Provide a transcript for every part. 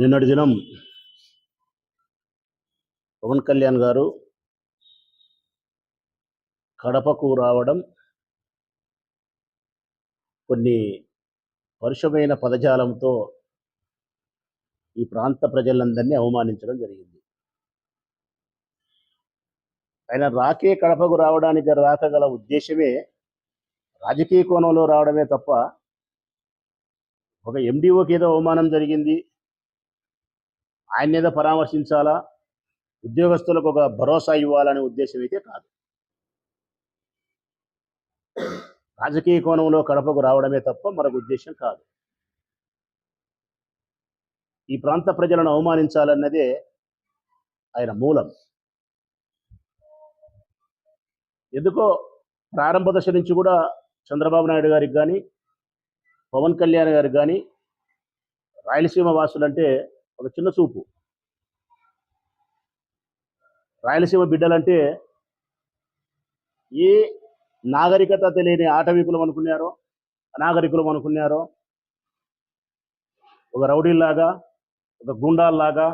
నిన్నటి దినం పవన్ కళ్యాణ్ గారు కడపకు రావడం కొన్ని పరుషమైన పదజాలంతో ఈ ప్రాంత ప్రజలందరినీ అవమానించడం జరిగింది. ఆయన రాకే కడపకు రావడానికి రాకగల ఉద్దేశమే రాజకీయ కోణంలో రావడమే తప్ప ఒక ఎండిఓకి ఏదో అవమానం జరిగింది. ఆయన ఏదో పరామర్శించాలా? ఉద్యోగస్తులకు ఒక భరోసా ఇవ్వాలనే ఉద్దేశం అయితే కాదు. రాజకీయ కోణంలో కడపకు రావడమే తప్ప మరొక ఉద్దేశం కాదు. ఈ ప్రాంత ప్రజలను అవమానించాలన్నదే ఆయన మూలం. ఎందుకో ప్రారంభ దశ నుంచి కూడా చంద్రబాబు నాయుడు గారికి కానీ పవన్ కళ్యాణ్ గారికి కానీ రాయలసీమ వాసులంటే ఒక చిన్న చూపు రాయలసీమ బిడ్డలంటే ఏ నాగరికత తెలియని ఆటవికులం అనుకున్నారో అనాగరికులం అనుకున్నారో ఒక రౌడీల్లాగా ఒక గుండాల్లాగా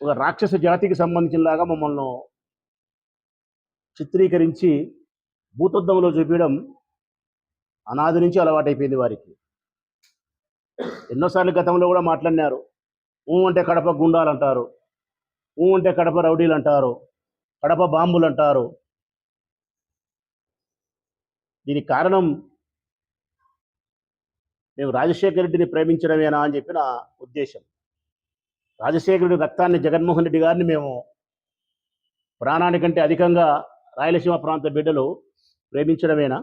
ఒక రాక్షస జాతికి సంబంధించినలాగా మమ్మల్ని చిత్రీకరించి భూతద్దంలో చూపించడం అనాది నుంచి అలవాటైపోయింది వారికి. ఎన్నోసార్లు గతంలో కూడా మాట్లాడినారు. ఊ అంటే కడప గుండాలు అంటారు. ఊ అంటే కడప రౌడీలు అంటారు. కడప బాంబులు అంటారు. దీనికి కారణం మేము రాజశేఖర రెడ్డిని ప్రేమించడమేనా అని చెప్పిన ఉద్దేశం. రాజశేఖరుడి రక్తాన్ని జగన్మోహన్ రెడ్డి గారిని మేము ప్రాణానికంటే అధికంగా రాయలసీమ ప్రాంత బిడ్డలు ప్రేమించడమేనా?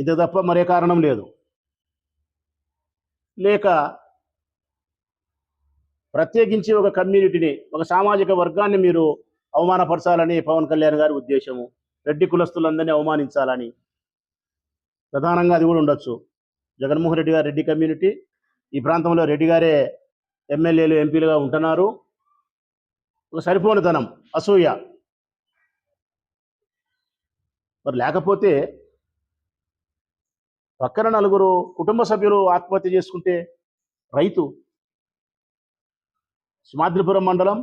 ఇంత తప్ప మరే కారణం లేదు. లేక ప్రత్యేకించి ఒక కమ్యూనిటీని ఒక సామాజిక వర్గాన్ని మీరు అవమానపరచాలని పవన్ కళ్యాణ్ గారి ఉద్దేశము రెడ్డి కులస్తులందరినీ అవమానించాలని. ప్రధానంగా అది కూడా ఉండొచ్చు. జగన్మోహన్ రెడ్డి గారు రెడ్డి కమ్యూనిటీ ఈ ప్రాంతంలో రెడ్డి గారే ఎమ్మెల్యేలు ఎంపీలుగా ఉంటున్నారు. ఒక సరిపోనితనం అసూయ. మరి లేకపోతే పక్కన నలుగురు కుటుంబ సభ్యులు ఆత్మహత్య చేసుకుంటే రైతు సుమాద్రిపురం మండలం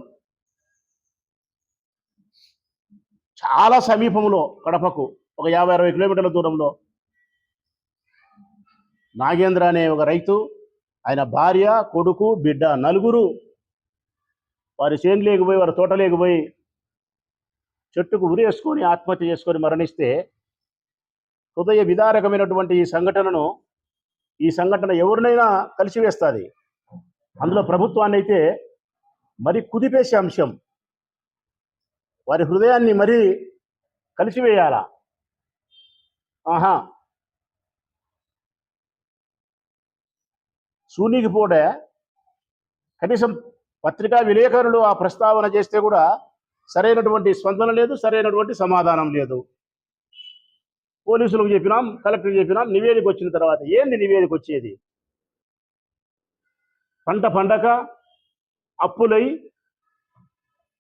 చాలా సమీపంలో కడపకు ఒక యాభై అరవై కిలోమీటర్ల దూరంలో నాగేంద్ర అనే ఒక రైతు ఆయన భార్య కొడుకు బిడ్డ నలుగురు వారి చేను లేకపోయి వారి తోట లేకపోయి చెట్టుకు ఉరేసుకొని ఆత్మహత్య చేసుకొని మరణిస్తే హృదయ విదారకమైనటువంటి ఈ సంఘటనను ఈ సంఘటన ఎవరినైనా కలిసివేస్తుంది అందులో ప్రభుత్వాన్ని అయితే మరి కుదిపేసే అంశం. వారి హృదయాన్ని మరీ కలిసివేయాలా ఆహా! సూనికి పోటే కనీసం పత్రికా విలేకరులు ఆ ప్రస్తావన చేస్తే కూడా సరైనటువంటి స్పందన లేదు సరైనటువంటి సమాధానం లేదు. పోలీసులకు చెప్పినాం కలెక్టర్కి చెప్పినాం నివేదిక వచ్చిన తర్వాత ఏంది నివేదిక వచ్చేది? పంట పండక అప్పులై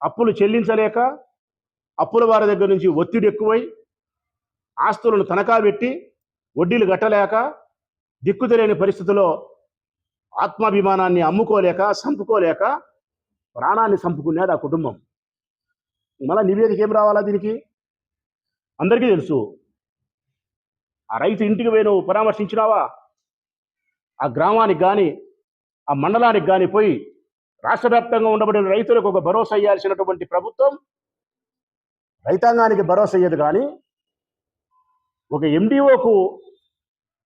అప్పులు చెల్లించలేక అప్పుల వారి దగ్గర నుంచి ఒత్తిడి ఎక్కువై ఆస్తులను తనఖా పెట్టి వడ్డీలు కట్టలేక దిక్కుతెలేని పరిస్థితిలో ఆత్మాభిమానాన్ని అమ్ముకోలేక సంపుకోలేక ప్రాణాన్ని సంపుకునేది ఆ కుటుంబం. మళ్ళీ నివేదిక ఏం రావాలా దీనికి? అందరికీ తెలుసు. ఆ రైతు ఇంటికి పోయి నువ్వు పరామర్శించినావా? ఆ గ్రామానికి కానీ ఆ మండలానికి కానీ పోయి రాష్ట్ర వ్యాప్తంగా ఉండబడిన రైతులకు ఒక భరోసా ఇవ్వాల్సినటువంటి ప్రభుత్వం రైతాంగానికి భరోసా ఇయ్యదు కానీ ఒక ఎండిఓకు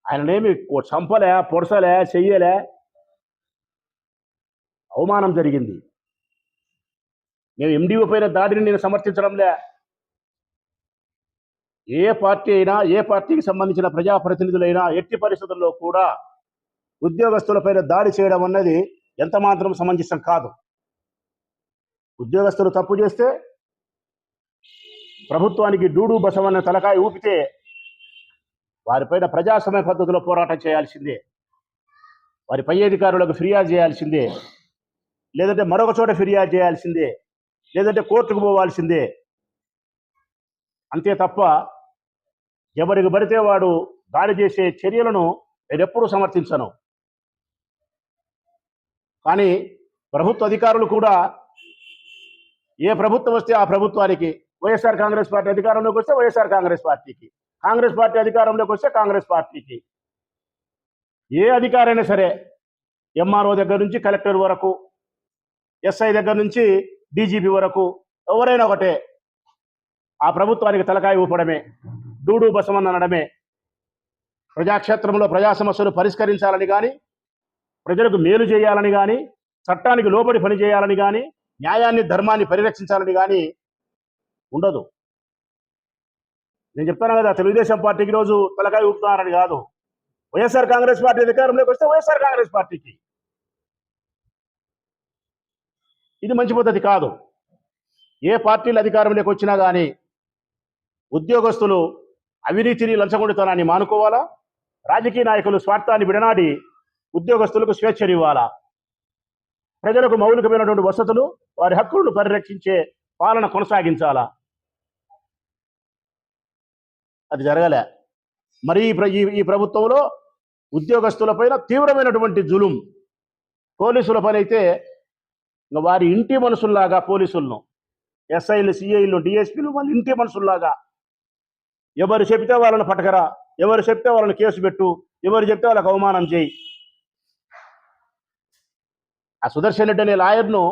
ఆయననేమి చంపలే పొడసలే చెయ్యలే అవమానం జరిగింది. మేము ఎండిఓ పైన దాడిని నేను సమర్థించడంలే. ఏ పార్టీ అయినా ఏ పార్టీకి సంబంధించిన ప్రజాప్రతినిధులైనా ఎట్టి పరిస్థితుల్లో కూడా ఉద్యోగస్తులపైన దాడి చేయడం అన్నది ఎంత మాత్రం సమంజసం కాదు. ఉద్యోగస్తులు తప్పు చేస్తే ప్రభుత్వానికి డూడు బసవన్న తలకాయ ఊపితే వారిపైన ప్రజాస్వామ్య పద్ధతిలో పోరాటం చేయాల్సిందే. వారి పై అధికారులకు ఫిర్యాదు చేయాల్సిందే. లేదంటే మరొక చోట ఫిర్యాదు చేయాల్సిందే. లేదంటే కోర్టుకు పోవాల్సిందే. అంతే తప్ప ఎవరికి పడితే వాడు దాడి చేసే చర్యలను నేను ఎప్పుడూ సమర్థించను. కానీ ప్రభుత్వ అధికారులు కూడా ఏ ప్రభుత్వం వస్తే ఆ ప్రభుత్వానికి వైఎస్ఆర్ కాంగ్రెస్ పార్టీ అధికారంలోకి వస్తే వైఎస్ఆర్ కాంగ్రెస్ పార్టీకి కాంగ్రెస్ పార్టీ అధికారంలోకి వస్తే కాంగ్రెస్ పార్టీకి. ఏ అధికారైనా సరే ఎంఆర్ఓ దగ్గర నుంచి కలెక్టర్ వరకు ఎస్ఐ దగ్గర నుంచి డీజీపీ వరకు ఎవరైనా ఒకటే ఆ ప్రభుత్వానికి తలకాయ ఊపడమే. డూడు బసమని అనడమే ప్రజాక్షేత్రంలో ప్రజా సమస్యలు పరిష్కరించాలని కానీ ప్రజలకు మేలు చేయాలని కానీ చట్టానికి లోబడి పని చేయాలని కానీ న్యాయాన్ని ధర్మాన్ని పరిరక్షించాలని కానీ ఉండదు. నేను చెప్తాను కదా తెలుగుదేశం పార్టీకి రోజు తలకాయ ఊపుతున్నారని కాదు. వైఎస్ఆర్ కాంగ్రెస్ పార్టీ అధికారంలోకి వస్తే వైఎస్ఆర్ కాంగ్రెస్ పార్టీకి. ఇది మంచి పద్ధతి కాదు. ఏ పార్టీలు అధికారంలోకి వచ్చినా కానీ ఉద్యోగస్తులు అవినీతిని లంచగొండితనాన్ని మానుకోవాలా? రాజకీయ నాయకులు స్వార్థాన్ని విడనాడి ఉద్యోగస్తులకు స్వేచ్ఛనివ్వాలా? ప్రజలకు మౌలికమైనటువంటి వసతులు వారి హక్కులను పరిరక్షించే పాలన కొనసాగించాలా? అది జరగలే. మరి ఈ ఈ- ప్రభుత్వంలో ఉద్యోగస్తులపైన తీవ్రమైనటువంటి జులుం. పోలీసుల పని అయితే వారి ఇంటి మనుషుల్లాగా పోలీసులను ఎస్ఐలు సిఐలు డిఎస్పీలు వాళ్ళ ఇంటి మనుషుల్లాగా ఎవరు చెప్తే వాళ్ళని పట్టకరా ఎవరు చెప్తే వాళ్ళని కేసు పెట్టు ఎవరు చెప్తే వాళ్ళకి అవమానం చేయి. ఆ సుదర్శన్ రెడ్డి అనే లాయర్ను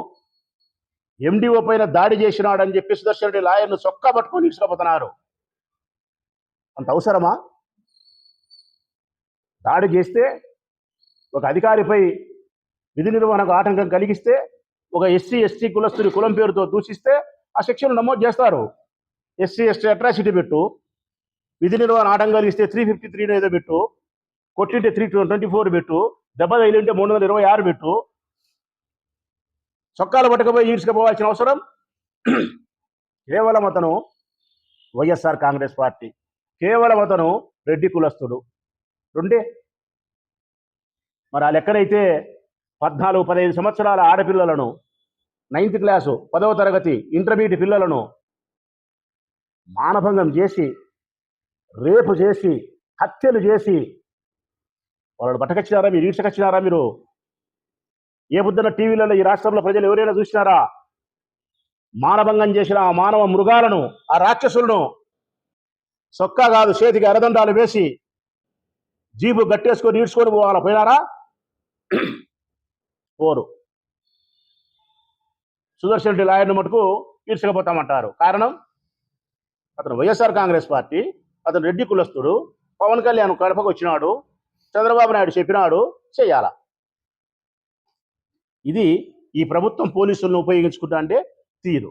ఎండిఓ పైన దాడి చేసినాడని చెప్పి సుదర్శన్ రెడ్డి లాయర్ను చొక్కా పట్టుకొని తీసుకుపోతున్నారు అంత అవసరమా? దాడి చేస్తే ఒక అధికారిపై విధి నిర్వహణకు ఆటంకం కలిగిస్తే ఒక ఎస్సీ ఎస్టీ కులస్తుని కులం పేరుతో దూషిస్తే ఆ శిక్షను నమోదు చేస్తారు. ఎస్సీ ఎస్టీ అట్రాసిటీ పెట్టు. విధి నిర్వహణ ఆటంకం ఇస్తే త్రీ ఫిఫ్టీ త్రీ ఏదో పెట్టు కొట్టింటే త్రీ ట్వంటీ ఫోర్ పెట్టు దెబ్బ తగిలింటే మూడు వందల ఇరవై ఆరు పెట్టు. చొక్కాలు పట్టుకుపోయి ఈడ్చుకుపోవాల్సిన అవసరం? కేవలం అతను వైఎస్ఆర్ కాంగ్రెస్ పార్టీ. కేవలం అతను రెడ్డి కులస్తుడు. రెండే. మరి ఆ లెక్కనైతే పద్నాలుగు పదహైదు సంవత్సరాల ఆడపిల్లలను నైన్త్ క్లాసు పదవ తరగతి ఇంటర్మీడియట్ పిల్లలను మానభంగం చేసి రేపు చేసి హత్యలు చేసి వాళ్ళని పట్టకొచ్చినారా మీరు ఈడ్చకొచ్చినారా మీరు? ఏ బుద్ధన టీవీలలో ఈ రాష్ట్రంలో ప్రజలు ఎవరైనా చూసినారా? మానభంగం చేసిన ఆ మానవ మృగాలను ఆ రాక్షసులను సొక్కా కాదు చేతికి అరదండాలు వేసి జీబు గట్టేసుకొని ఈడ్చుకొని పోవాలా పోయినారా? పోరు. సుదర్శన్ రెడ్డి లాయర్ను మటుకు ఈడ్చకపోతామంటారు. కారణం అతను వైఎస్ఆర్ కాంగ్రెస్ పార్టీ అతను రెడ్డి కులస్తుడు పవన్ కళ్యాణ్ కడపకు వచ్చినాడు చంద్రబాబు నాయుడు చెప్పినాడు చేయాల. ఇది ఈ ప్రభుత్వం పోలీసులను ఉపయోగించుకుంటా అంటే తీరు.